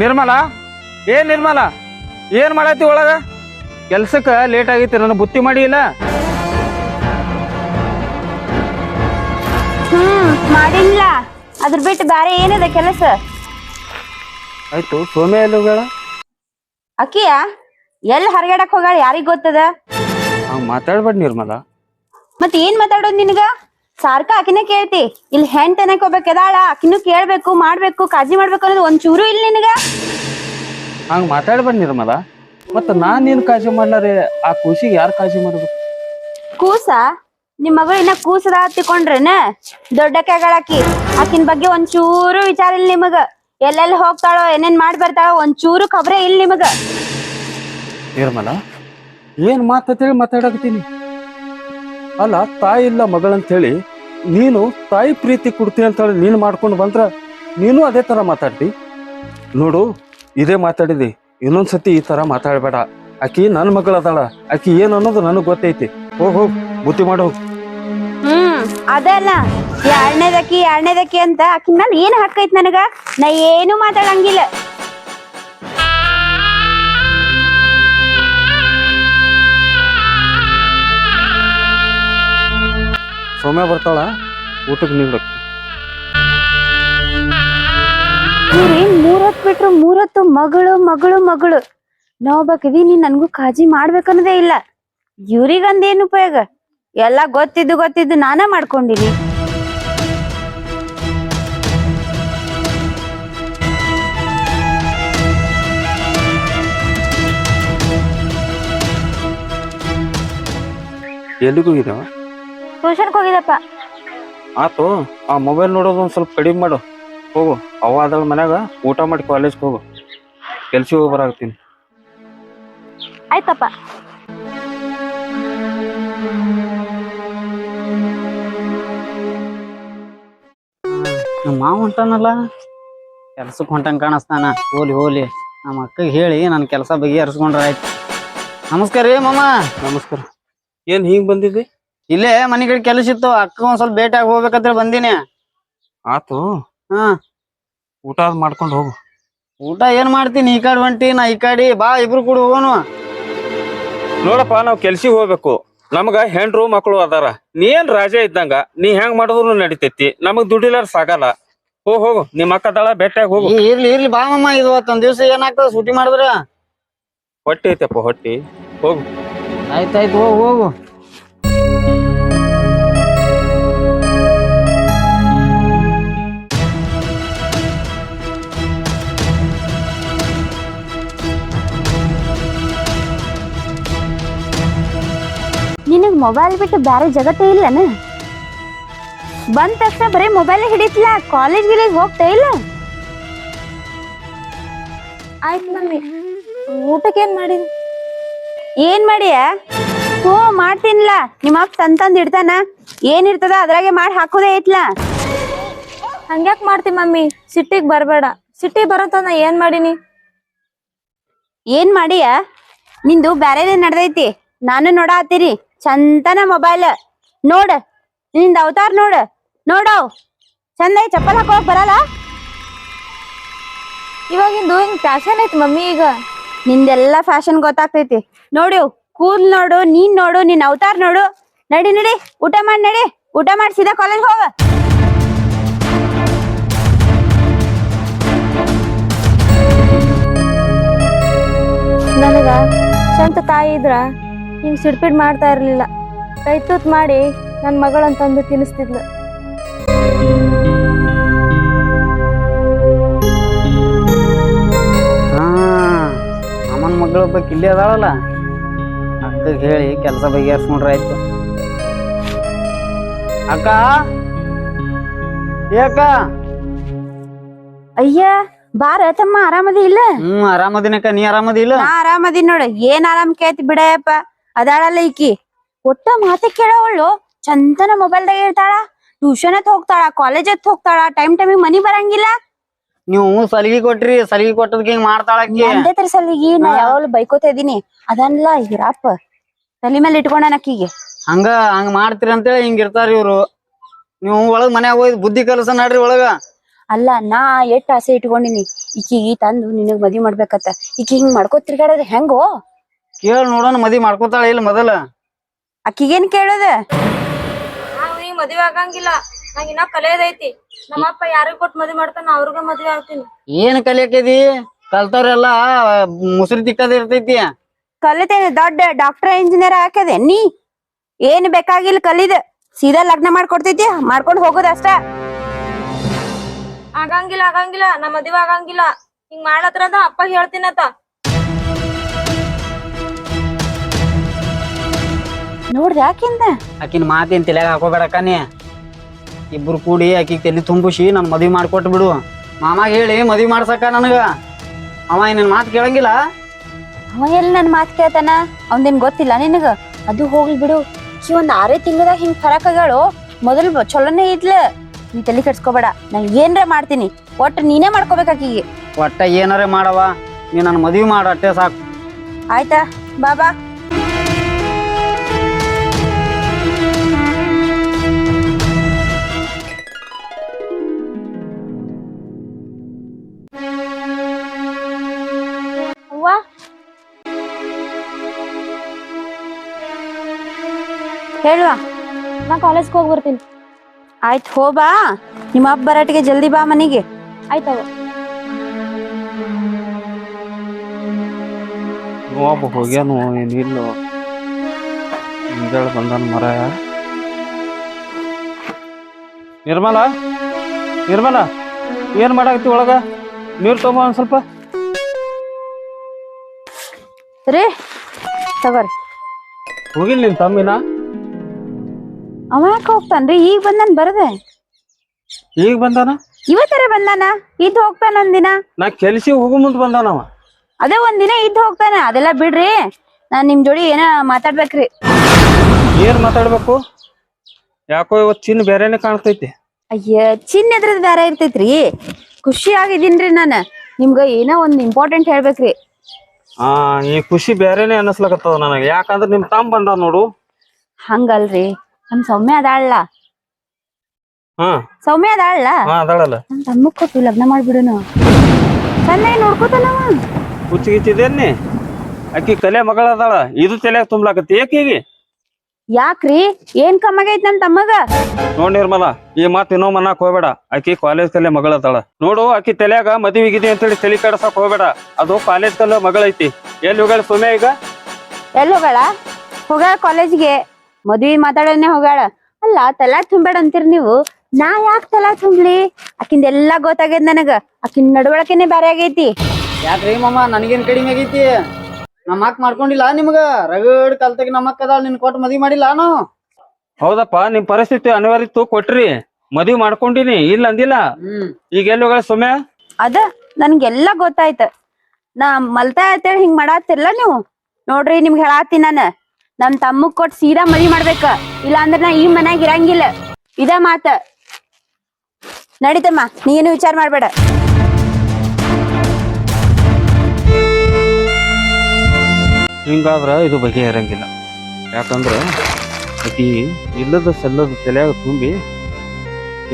ನಿರ್ಮಲ? ಏ ನಿರ್ಮಲ? ಏನ್ ಮಾಡತ್ತಿ ಒಳಗ? ಕೆಲ್ಸಕ್ಕ ಲೇಟ್ ಆಗೈತಿ ನನ್ನ ಬುತ್ತಿ ಮಾಡಿ ಇಲ್ಲ. ಹ್ಮ್ ಮಾಡಿಲ್ಲ. ಅದ್ರ ಬಿಟ್ಟು ಬೇರೆ ಏನಿದೆ ಕೆಲಸ? ಆಯ್ತು ಹೋಗ್ಯಾಳ? ಅಕ್ಕಿಯ ಎಲ್ಲಿ ಹರಗಾಡಕ್ ಹೋಗಾಳ ಯಾರಿಗ್ ಗೊತ್ತದ? ಹಂಗ ಮಾತಾಡ್ಬೇಡ ನಿರ್ಮಲ. ಮತ್ ಏನ್ ಮಾತಾಡೋದ್ ನಿನಗ? ಸಾರ್ಕ ಆಕಿನ ಕೇಳ್ತಿ ಇಲ್ಲಿ ಹೆಣ್ ತನಕ ಹೋಗ್ಬೇಕದಾಳ ಆಕಿನೂ ಕೇಳ್ಬೇಕು ಮಾಡ್ಬೇಕು ಕಾಜಿ ಮಾಡ್ಬೇಕು ಅನ್ನೋದು ಒಂದ್ ಚೂರು ಇಲ್ಲಿ ನಿನಗ? ಹಂಗ ಮಾತಾಡ್ಬೇಡ ನಿರ್ಮಲ. ಮತ್ತ ನಾನ್ ಏನ್ ಕಾಜಿ ಮಾಡ್ಲಾರೆ? ಆ ಕೂಸಿಗೆ ಯಾರು ಕಾಜಿ ಮಾಡ್ಬೇಕು ಕೂಸ? ನಿಮ್ ಮಗಳು ಇನ್ನ ಕೂಸದ ಹತ್ತಿಕೊಂಡ್ರೇನ ದೊಡ್ಡ ಆಕಿ. ಆಕಿನ ಬಗ್ಗೆ ಒಂದ್ ಚೂರು ವಿಚಾರ ಇಲ್ಲ ನಿಮಗ. ಎಲ್ಲೆಲ್ಲಿ ಹೋಗ್ತಾಳೋ ಏನೇನ್ ಮಾಡಿ ಬರ್ತಾಳೋ ಒಂದ್ ಚೂರು ಖಬ್ರೆ ಇಲ್ಲ ನಿಮಗ. ನಿರ್ಮಲ ಏನ್ ಮಾತಂತೇಳಿ ಮಾತಾಡಕತ್ತೀನಿ? ಅಲ್ಲ ತಾಯಿ ಇಲ್ಲ ಮಗಳಂತ ಹೇಳಿ ನೀನು ತಾಯಿ ಪ್ರೀತಿ ಕೊಡ್ತೀನಿ ಅಂತ ಹೇಳಿ ನೀನು ಮಾಡ್ಕೊಂಡು ಬಂದ್ರೆ ನೀನು ಅದೇ ತರ ಮಾತಾಡ್ತಿ. ನೋಡು, ಇದೇ ಮಾತಾಡಿದಿ ಇನ್ನೊಂದ್ಸತಿ ಈ ತರ ಮಾತಾಡಬೇಡ. ಆಕಿ ನನ್ನ ಮಗಳ ಅದಾಳ ಆಕಿ ಏನು ಅನ್ನೋದು ನನಗೆ ಗೊತ್ತೈತಿ. ಹೋಗ್ ಹೋಗ್ ಬುದ್ಧಿ ಮಾಡು. ಹ್ಮ್, ಅದಲ್ಲ. ಎರಡನೇದಕ್ಕಿ ಎರಡನೇದಕ್ಕಿ ಅಂತ ಆಕಿನ ಮೇಲೆ ಏನು ಹಕ್ಕೈತಿ ನನಗ? ನಾ ಏನು ಮಾತಾಡಂಗಿಲ್ಲ. ಸೌಮ್ಯ ಬರ್ತಾಳ ಊಟಕ್ಕೆ ನೀರು ಇವ್ರಿ ಮೂರೊತ್ ಬಿಟ್ರು ಮೂರತ್ತು ಮಗಳು ಮಗಳು ಮಗಳು. ನಾವೊಬ್ಬಕಿದೀನಿ ನನ್ಗೂ ಕಾಳಜಿ ಮಾಡ್ಬೇಕನ್ನೋದೇ ಇಲ್ಲ. ಇವ್ರಿಗಂದೇನು ಉಪಯೋಗ? ಎಲ್ಲ ಗೊತ್ತಿದ್ದು ಗೊತ್ತಿದ್ದು ನಾನೇ ಮಾಡ್ಕೊಂಡಿನಿ. ಎಲ್ಲಿಗೂ ಹೋಗಿದ್ದಾವ ಟ್ಯೂಷನ್ಗೆ ಹೋಗಿದಪ್ಪ. ಆತು ಆ ಮೊಬೈಲ್ ನೋಡೋದು ಒಂದು ಸ್ವಲ್ಪ ಕಡಿಮೆ ಮಾಡು. ಹೋಗು ಅವ ಅದ್ರ ಮನ್ಯಾಗ ಊಟ ಮಾಡಿ ಕಾಲೇಜ್ಗೆ ಹೋಗು. ಕೆಲ್ಸಿಗೆ ಹೋಗಿ ಬರಾಕತ್ತೀನಿ. ಆಯ್ತಪ್ಪ. ನಮ್ಮ ಮಾವ ಹೊಂಟಾನಲ್ಲ? ಕೆಲ್ಸಕ್ಕೆ ಹೊಂಟಂಗೆ ಕಾಣಿಸ್ತಾನ. ಹೋಲಿ ಹೋಲಿ. ನಮ್ಮ ಅಕ್ಕಗೆ ಹೇಳಿ ನನ್ನ ಕೆಲಸ ಬಗೆಹರಿಸ್ಕೊಂಡ್ರೆ ಆಯ್ತು. ನಮಸ್ಕಾರ ರೀ ಮಾಮ. ನಮಸ್ಕಾರ. ಏನು ಹಿಂಗೆ ಬಂದಿದ್ದಿ? ಇಲ್ಲೇ ಮನೆ ಕಡೆ ಕೆಲಸ ಇತ್ತು ಅಕ್ಕ ಒಂದ್ ಸ್ವಲ್ಪ ಭೇಟಿಯಾಗಿ ಹೋಗ್ಬೇಕಂತ ಬಂದೀನಿ. ಆತು? ಹಾ. ಊಟ ಅದ್ ಮಾಡ್ಕೊಂಡು ಹೋಗು. ಊಟ ಏನ್ ಮಾಡ್ತೀನಿ ಈ ಕಡೆ ಹೊಂಟಿ ನಾ ಈ ಕಡೆ ಬಾ ಇಬ್ರು ಕೂಡ ಹೋಗೋನು. ನೋಡಪ್ಪ ನಾವ್ ಕೆಲ್ಸಿಗೆ ಹೋಗ್ಬೇಕು. ನಮ್ಗ ಹೆಂಡ್ರು ಮಕ್ಕಳು ಅದಾರ. ನೀ ಏನ್ ರಾಜ ಇದ್ದಂಗ ನೀ ಹೆಂಗ್ ಮಾಡಿದ್ರು ನಡಿತೈತಿ. ನಮಗ್ ದುಡಿಲಾರ ಸಾಗಲ್ಲ. ಹೋಗ್ ಹೋಗು. ನಿಮ್ಮ ಅಕ್ಕ ದಳ ಬೆಟ್ಟಾಗ ಹೋಗು. ಈ ಇರ್ಲಿ ಇರ್ಲಿ ಬಾ ಮಮ್ಮ ಇದು ಒಂದ್ ದಿವ್ಸ ಏನಾಗ್ತದ ಸೂಟಿ ಮಾಡಿದ್ರ. ಹೊಟ್ಟಿ ಐತಪ್ಪ ಹೊಟ್ಟಿ. ಹೋಗು. ಆಯ್ತಾಯ್ತು ಹೋಗು ಹೋಗು. ನಿನಗ್ ಮೊಬೈಲ್ ಬಿಟ್ಟು ಬೇರೆ ಜಗತ್ತೇ ಇಲ್ಲನ? ಬಂದ ತಕ್ಷಣ ಬರೀ ಮೊಬೈಲ್ ಹಿಡಿತಿಲ್ಲ ಕಾಲೇಜ್ ಗಿಲೇಜ್ ಹೋಗ್ತಾ ಇಲ್ಲ? ಆಯ್ತು ಮಮ್ಮಿ ಊಟಕ್ಕೆ ಏನ್ ಮಾಡಿದ್? ಏನ್ ಮಾಡಿಯ? ಹ್ಞೂ ಮಾಡ್ತೀನಿಲ್ಲ ನಿಮ್ಮ ಅಪ್ಪ ತಂದ್ ತಂದ್ ಇಡ್ತಾನ. ಏನಿರ್ತದ ಅದ್ರಾಗೆ ಮಾಡಿ ಹಾಕೋದೇ ಐತ್ಲ ಹಂಗ್ಯಾಕ್ ಮಾಡ್ತಿ ಮಮ್ಮಿ? ಸಿಟ್ಟಿಗೆ ಬರಬೇಡ. ಸಿಟ್ಟಿಗೆ ಬರತ್ತ ನಾ ಏನ್ ಮಾಡೀನಿ? ಏನ್ ಮಾಡಿಯ? ನಿಂದು ಬ್ಯಾರೆನೇ ನಡ್ದೈತಿ? ನಾನು ನೋಡಾತ್ತೀರಿ ಚಂತನ ಮೊಬೈಲ್. ನೋಡ. ನಿಂದ ಅವತಾರ ನೋಡ. ನೋಡವ್. ಚಂದ ಐತ್ ಚಪ್ಪಲ್ ಹಾಕೋಕ್ ಬರಲ್ಲ? ಇವಾಗಿಂದು ಹಿಂಗ್ ಫ್ಯಾಷನ್ ಐತಿ ಮಮ್ಮಿ ಈಗ. ನಿಂದೆಲ್ಲ ಫ್ಯಾಷನ್ ಗೊತ್ತಾಗ್ತೈತಿ. ನೋಡಿ ಕೂದಲ್ ನೋಡು, ನೀನ್ ನೋಡು, ನಿನ್ ಅವತಾರ್ ನೋಡು. ನಡಿ ನಡಿ, ಊಟ ಮಾಡಿ, ನಡಿ. ಊಟ ಮಾಡಿ, ಸೀದಾ ಕಾಲೇಜ್ ಹೋಗ. ನನಗ ಸ್ವಂತ ತಾಯಿ ಇದ್ರ, ಹಿಂಗ್ ಸಿಡ್ಪಿಡ್ ಮಾಡ್ತಾ ಇರ್ಲಿಲ್ಲ. ಕೈ ತೂತ್ ಮಾಡಿ ನನ್ ಮಗಳಂತಂದು ತಿನ್ನಿಸ್ತಿದ್ಲು ಹಾ, ಅಮ್ಮನ ಮಗಳು ಒಬ್ಬ ಇಲ್ಲಿ ಅದಾಳಲ್ಲ? ಅಕ್ಕಗೆ ಹೇಳಿ ಕೆಲಸ ಬಗೆಹರಿಸ್ಕೊಂಡ್ರೆ ಆಯ್ತು. ಅಕ್ಕ? ಏಕ ಅಯ್ಯ ಬಾರ ತಮ್ಮ ಆರಾಮದಿ ಇಲ್ಲ? ಹ್ಮ್ ಆರಾಮದಿನಕ್ಕ ನೀ ಆರಾಮದಿಲ್ಲ ನಾ ಆರಾಮದಿನ ನೋಡ. ಏನ್ ಆರಾಮ್ ಕೇಳ್ತಿ ಬಿಡಯಪ್ಪ. ಅದಾಳಲ್ಲ ಈಕಿ. ಒಟ್ಟ ಮಾತೆ ಕೇಳವಳು. ಚಂತನ ಮೊಬೈಲ್ದಾಗ ಇರ್ತಾಳ ಟ್ಯೂಷನ್ ಅತ್ ಹೋಗ್ತಾಳ ಕಾಲೇಜ್ ಅತ್ ಹೋಗ್ತಾಳ. ಟೈಮ್ ಟೈಮಿಗೆ ಮನಿ ಬರಂಗಿಲ್ಲ. ನೀವು ಸಲಿಗೆ ಕೊಟ್ರಿ ಸಲಿಗೆ ಕೊಟ್ಟದಕ್ಕೆ ಹಿಂಗ್ ಮಾಡ್ತಾಳಕ್ಕಿ ಒಂದೇ ತರ ಸಲಿಗಿ ನಾ ಯಾವಾಗ್ಲೂ ಬೈಕೋತಾ ಇದೀನಿ. ಅದನ್ಲ ಹಿರಾಪ ತಲೆ ಮೇಲೆ ಇಟ್ಕೊಂಡನ ಅಕ್ಕಿಗೆ? ಹಂಗ ಹಂಗ ಮಾಡ್ತೀರಿ ಅಂತೇಳಿ ಹಿಂಗ ಇರ್ತಾರ ಇವ್ರು. ನೀವು ಒಳಗ್ ಮನ್ಯಾಗ ಹೋಗಿ ಬುದ್ಧಿ ಕೆಲಸ ನಡ್ರಿ ಒಳಗ. ಅಲ್ಲ ನಾ ಎಷ್ಟ್ ಆಸೆ ಇಟ್ಕೊಂಡಿನಿ. ಈಕಿಗೆ ತಂದು ನಿನಗ್ ಮದ್ವಿ ಮಾಡ್ಬೇಕತ್ತ. ಈಕಿ ಹಿಂಗ್ ಮಾಡ್ಕೋತ ತಿರ್ಗಾಡೋದ್ ಹೆಂಗೋ? ಕೇಳ ನೋಡೋಣ ಮದಿ ಮಾಡ್ಕೊತಾಳ ಇಲ್ಲ ಮೊದಲ. ಅಕ್ಕಿಗೇನ್ ಕೇಳೋದ? ನಾವ್ ಮದ್ವೆ ಆಗಂಗಿಲ್ಲ. ನಂಗೆ ಇನ್ನ ಕಲಿಯೋದೈತಿ ನಮ್ಮಪ್ಪ ಯಾರಿಗ್ ಕೊಟ್ಟು ಮದ್ವೆ ಮಾಡ್ತಾನ ಅವ್ರಿಗ ಮದ್ವೆ ಆಗ್ತೀನಿ. ಏನ್ ಕಲಿಯಕದಿ ಕಲ್ತವ್ರೆಲ್ಲ ಮುಸುರಿ ತಿಕ್ಕದ ಇರ್ತೈತಿ. ಕಲಿತೇನೆ ದೊಡ್ಡ ಡಾಕ್ಟರ್ ಇಂಜಿನಿಯರ್ ಹಾಕದೆ ನೀ ಏನ್ ಬೇಕಾಗಿಲ್ಲ ಕಲಿದ. ಸೀದಾ ಲಗ್ನ ಮಾಡ್ಕೊಡ್ತೈತಿ ಮಾಡ್ಕೊಂಡು ಹೋಗೋದ ಅಷ್ಟ. ಆಗಂಗಿಲ್ಲ ಆಗಂಗಿಲ್ಲ ನಮ್ಮ ಮದುವೆ ಆಗಂಗಿಲ್ಲ. ಹಿಂಗ್ ಮಾಡತ್ರ ಅಂತ ಅಪ್ಪ ಹೇಳ್ತೀನತ್ತ ನೋಡ್ರಿ ಯಾಕಿಂದ ಆಕಿನ ಮಾತೇನ್ ತಲೆಯಾಗ ಹಾಕೋಬೇಡಕ್ಕ ನೀ. ಇಬ್ರು ಕೂಡಿ ಆಕಿಗೆ ತಲೆ ತುಂಬಿಸಿ ನನ್ ಮದ್ವಿ ಮಾಡ್ಕೊಟ್ಟು ಬಿಡು ಮಾಮಾಗ ಹೇಳಿ ಮದ್ವಿ ಮಾಡ್ಸಕ್ಕ ನನಗ. ಅವ ನಿನ್ ಮಾತು ಕೇಳಂಗಿಲ್ಲ? ಅವ ಎಲ್ಲಿ ನನ್ ಮಾತ್ ಕೇಳ್ತಾನ? ಅವಂದೇನ್ ಗೊತ್ತಿಲ್ಲ ನಿನಗ? ಅದು ಹೋಗ್ಲಿ ಬಿಡು. ಈ ಒಂದ್ ಆರೇ ತಿಂಗಳದಾಗ ಹಿಂಗ್ ಫರಕ್ ಆಗ್ಯಾಳು? ಮೊದಲು ಚಲೋನೇ ಇದ್ಲ. ನೀ ತಲೆ ಕೆಡ್ಸ್ಕೊಬೇಡ. ನಂಗೆ ಏನ್ರ ಮಾಡ್ತೀನಿ. ಒಟ್ಟು ನೀನೇ ಮಾಡ್ಕೋಬೇಕಾಕಿಗೆ. ಒಟ್ಟ ಏನಾರೇ ಮಾಡವಾ ನೀ ನನ್ನ ಮದುವೆ ಮಾಡ ಅಟ್ಟೆ ಸಾಕು. ಆಯ್ತಾ? ಬಾಬಾ ಹೇಳುವ. ನಾ ಕಾಲೇಜ್ಗೆ ಹೋಗಿ ಬರ್ತೀನಿ ಆಯ್ತು ಹೋ ಬಾ. ನಿಮ್ಮ ಅಪ್ಪ ಬರಾಟಿಗೆ ಜಲ್ದಿ ಬಾ ಮನೆಗೆ. ಆಯ್ತವ ಒಬ್ಬ ಹೋಗ್ಯಾನು ಏನಿಲ್ಲೋ ಮುಂಜಾಳೆ ಬಂದಾನ ಮರ. ನಿರ್ಮಲ ನಿರ್ಮಲ ಏನ್ ಮಾಡಾಕತ್ತಿ ಒಳಗ? ನೀರು ತಗೊಂಬ ಒಂದ್ ಸ್ವಲ್ಪ. ರೀ. ತಗೋರಿ. ಹೋಗಿಲ್ಲ ನಿನ್ ತಮ್ಮಿನ? ಅವ ಯಾಕೆ ಹೋಗ್ತಾನ್ರಿ? ಈಗ ಬಂದಾನ ಬರದೆ. ಈಗ ಬಂದಾನ? ಇವತ್ತರ ಬಂದಾನ? ಇದ್ ಹೋಗ್ತಾನ ಒಂದಿನ. ನಾ ಕೆಲ್ಸಿ ಹೋಗೋ ಮುಂದ್ ಬಂದಾನವ ಅದೇ ಒಂದಿನ ಇದ್ ಹೋಗ್ತಾನೆ. ಅದೆಲ್ಲ ಬಿಡ್ರಿ. ನಾನ್ ನಿಮ್ ಜೋಡಿ ಏನ ಮಾತಾಡ್ಬೇಕ್ರಿ. ಏನ್ ಮಾತಾಡ್ಬೇಕು? ಯಾಕೋ ಇವತ್ ಚಿನ್ನ ಬೇರೆನೆ ಕಾಣ್ತೈತಿ. ಅಯ್ಯ ಚಿನ್ನ ಎದ್ರದ್ ಬೇರೆ ಇರ್ತೈತ್ರಿ. ಖುಷಿ ಆಗಿದ್ದೀನ್ರಿ ನಾನು. ನಿಮ್ಗ ಏನೋ ಒಂದ್ ಇಂಪಾರ್ಟೆಂಟ್ ಹೇಳ್ಬೇಕ್ರಿ. ಆ ಈ ಖುಷಿ ಬೇರೆನೆ ಅನಿಸ್ಲಕತ್ತದ ನನಗೆ. ಯಾಕಂದ್ರೆ ನಿಮ್ ತಮ್ಮ ಬಂದ ನೋಡು. ಹಂಗಲ್ರಿ. ನಮ್ ಸೌಮ್ಯ ಅದಾಳ ಹಾ. ಸೌಮ್ಯ ಅದಾಳ ಹಾ ಅದಾಳಲ್ಲ. ನಮ್ ತಮ್ಮಗ್ ಕೊಟ್ಟು ಲಗ್ನ ಮಾಡ್ಬಿಡುನು. ಚೆನ್ನಾಗಿ ನೋಡ್ಕೋತಾನವ ಅಕ್ಕಿ ಕಲೆ ಮಗಳ ಅದಾಳ. ಇದು ತಲೆಯಾಗ ತುಂಬ್ಲಾಕತ್ತಿ. ಏಕೀಗಿ ಯಾಕ್ರಿ? ಏನ್ ಕಮ್ಮಗೈತ್ ನಮ್ ತಮ್ಮಗ? ನೋಡ್ ನಿರ್ಮಲ ಈ ಮಾತ್ ಇನ್ನೊಮ್ಮೆ ಅನ್ನಕ್ ಹೋಗ್ಬೇಡ. ಆಕಿ ಕಾಲೇಜ್ ತಲೆ ಮಗಳ ಅದಾಳ. ನೋಡು ಆಕಿ ತಲೆಯಾಗ ಮದುವೆಗಿದೆ ಅಂತ ಅಂತೇಳಿ ತಲೆ ಕಡಸಕ್ ಹೋಗ್ಬೇಡ. ಅದು ಕಾಲೇಜ್ ಕಲ್ಲ ಮಗಳೈತಿ. ಎಲ್ಲಿ ಹೋಗಳ ಸೌಮ್ಯ ಈಗ? ಎಲ್ಲೋಗಳ ಹೋಗ ಹೋಗ್ಯಾಳ ಕಾಲೇಜ್ಗೆ ಮದ್ವಿ ಮಾತಾಡನೆ ಹೋಗ್ಯಾಳ. ಅಲ್ಲ ತಲಾ ತುಂಬೇಡ ಅಂತೀರಿ ನೀವು? ನಾ ಯಾಕ್ ತಲಾ ತುಂಬ್ಲಿ? ಆಕಿಂದ ಎಲ್ಲಾ ಗೊತ್ತಾಗ್ಯದ ನನಗ. ಆಕಿನ್ ನಡವಳಕೆನೆ ಬ್ಯಾರೆ ಆಗೈತಿ. ಯಾಕ್ರಿ ಮಾಮ? ನನಗೇನ್ ಕಡಿಮೆ ಆಗೈತಿ? ನಮ್ಮ ಅಕ್ಕ ಮಾಡ್ಕೊಂಡಿಲ್ಲ ನಿಮ್ಗ? ರಗಡ್ ಕಲ್ತಾಗ ನಮ್ಮ ಅಕ್ಕ ಅದಾಳ ನಿನ್ ಕೊಟ್ಟು ಮದ್ವಿ ಮಾಡಿಲ್ಲ ನಾನು ಹೌದಪ್ಪ ನಿಮ್ ಪರಿಸ್ಥಿತಿ ಅನಿವಾರ್ಯ ತೂ ಕೊಟ್ರಿ. ಮದ್ವಿ ಮಾಡ್ಕೊಂಡಿನಿ ಇಲ್ಲ ಅಂದಿಲ್ಲ. ಹ್ಮ್. ಈಗ ಎಲ್ಲಿ ಹೋಗಳ ಸೊಮ್ಯ? ಅದ ನನ್ಗೆಲ್ಲ ಗೊತ್ತಾಯ್ತ. ನಾ ಮಲ್ತಾ ಅಂತೇಳಿ ಹಿಂಗ್ ಮಾಡಾತಿರ್ಲ ನೀವು? ನೋಡ್ರಿ ನಿಮ್ಗೆ ಹೇಳಾತಿ ನಾನು. ನಮ್ ತಮ್ಮಗ್ ಕೊಟ್ ಸೀದಾ ಮದ್ವಿ ಮಾಡ್ಬೇಕ. ಇಲ್ಲ ಅಂದ್ರ ನಾ ಈ ಮನ್ಯಾಗ ಇರಂಗಿಲ್ಲ. ಇದ ಮಾತ. ನಡೀತಮ್ಮ ನೀ ಏನು ವಿಚಾರ ಮಾಡ್ಬೇಡ. ಹಿಂಗಾದ್ರ ಇದು ಬಗೆಹರಂಗಿಲ್ಲ ಯಾಕಂದ್ರೆ ಅತಿ ಇಲ್ಲದ ಸಲ್ಲದ ತಲೆಯಾಗ ತುಂಬಿ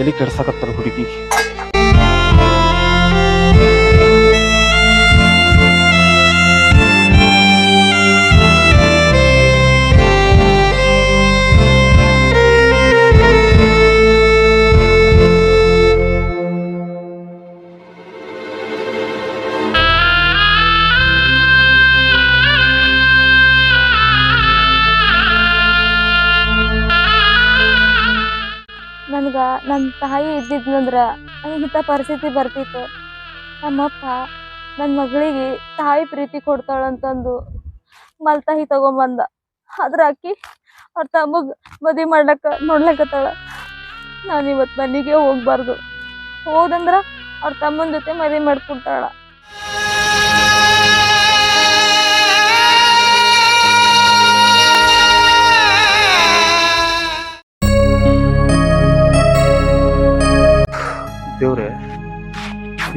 ಎಲ್ಲಿ ಕೆಡ್ಸಕತ್ತಾರ ಹುಡುಗಿ. ನನ್ಗ ನನ್ನ ತಾಯಿ ನನಗೆ ಇಂಥ ಪರಿಸ್ಥಿತಿ ಬರ್ತಿತ್ತು. ನಮ್ಮಪ್ಪ ನನ್ನ ಮಗಳಿಗೆ ತಾಯಿ ಪ್ರೀತಿ ಕೊಡ್ತಾಳಂತಂದು ಮಲ್ತಾಯಿ ತಗೊಂಬಂದ. ಆದ್ರ ಆಕಿ ಅವ್ರ ತಮ್ಮಗ್ ಮದ್ವಿ ಮಾಡ್ಲಕ್ಕ ನೋಡ್ಲಕ್ಕತ್ತಾಳ ನಾನು ಇವತ್ತು ಮನೆಗೆ ಹೋಗ್ಬಾರ್ದು. ಹೋದಂದ್ರ ಅವ್ರ ತಮ್ಮನ ಜೊತೆ ಮದ್ವಿ ಮಾಡ್ಕೊತಾಳ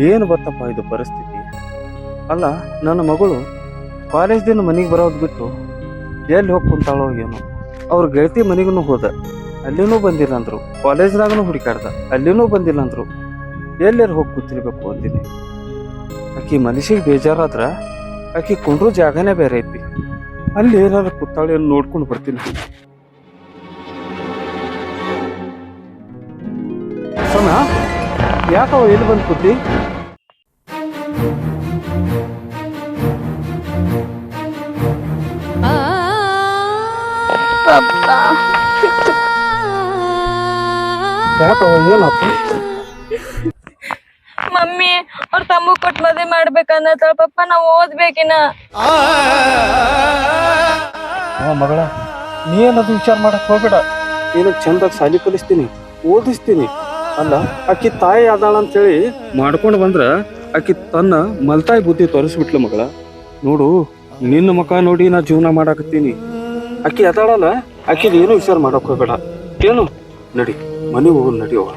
ಏನು ಬತ್ತಪ್ಪ ಇದು ಪರಿಸ್ಥಿತಿ? ಅಲ್ಲ, ನನ್ನ ಮಗಳು ಕಾಲೇಜ್ದಿಂದ ಮನೆಗೆ ಬರೋದು ಬಿಟ್ಟು ಎಲ್ಲಿ ಹೋಗಿ ಕುಂತಾಳೋ ಏನೋ. ಅವ್ರ ಗೆಳತಿ ಮನೆಗೂ ಹೋದ. ಅಲ್ಲಿನೂ ಬಂದಿಲ್ಲ ಅಂದರು ಕಾಲೇಜ್ನಾಗೂ ಹುಡುಕಾಡ್ದ ಅಲ್ಲಿನೂ ಬಂದಿಲ್ಲ ಅಂದರು ಎಲ್ಲಾರು ಹೋಗಿ ಕೂತಿರ್ಬೇಕು ಅಂದಿನಿ. ಆಕಿ ಮನಸ್ಸಿಗೆ ಬೇಜಾರಾದ್ರೆ ಆಕಿ ಕುಂಡ್ರೂ ಜಾಗನೇ ಬೇರೆ ಐತಿ. ಅಲ್ಲಿ ಏನಾದ್ರು ಕೂತಾಳೆ ನೋಡ್ಕೊಂಡು ಬರ್ತೀನಿ. ಸಮ ಯಾಕವ ಎಲ್ಲಿ ಬಂದು ಕೂತಿ ಮಮ್ಮಿ ಅವ್ರ ತಮ್ಮ ಕೊಟ್ಟು ಮದ್ವೆ ಮಾಡ್ಬೇಕಂದ ಪಪ್ಪ ನಾವು ಓದ್ಬೇಕಿನ ಮಗಳ ನೀ ಏನದು ವಿಚಾರ ಮಾಡಕ್ ಹೋಗ್ಬೇಡ ಏನಕ್ಕೆ ಚಂದಾಗ ಸಾಲಿ ಕಲಿಸ್ತೀನಿ ಓದಿಸ್ತೀನಿ ಅಲ್ಲ ಆಕಿ ತಾಯಿ ಆದಾಳ ಅಂತೇಳಿ ಮಾಡ್ಕೊಂಡು ಬಂದ್ರ ಆಕಿ ತನ್ನ ಮಲ್ತಾಯಿ ಬುದ್ಧಿ ತೋರಿಸ್ಬಿಟ್ಲು ಮಗಳ. ನೋಡು, ನಿನ್ನ ಮುಖ ನೋಡಿ ನಾ ಜೀವನ ಮಾಡಾಕತ್ತೀನಿ. ಆಕಿ ಅದಾಳಲ್ಲ ಆಕಿದ ಏನು ವಿಚಾರ ಮಾಡಕ್ ಹೋಗ್ಬೇಡ. ಏನು ನಡಿ ಮನೆ ಹೋಗು ನಡಿಯವ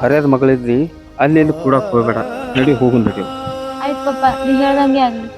ಹರಿಯದ ಮಗಳಿದ್ರಿ ಅಲ್ಲಿ ಕೂಡಕ್ ಹೋಗ್ಬೇಡ. ನಡಿ, ಹೋಗು ನಡಿಯವ ಆಯ್ತು ಪಪ್ಪ, ನೀ ಹೇಳ್ದಂಗೆ ಆಗ್ಲಿ.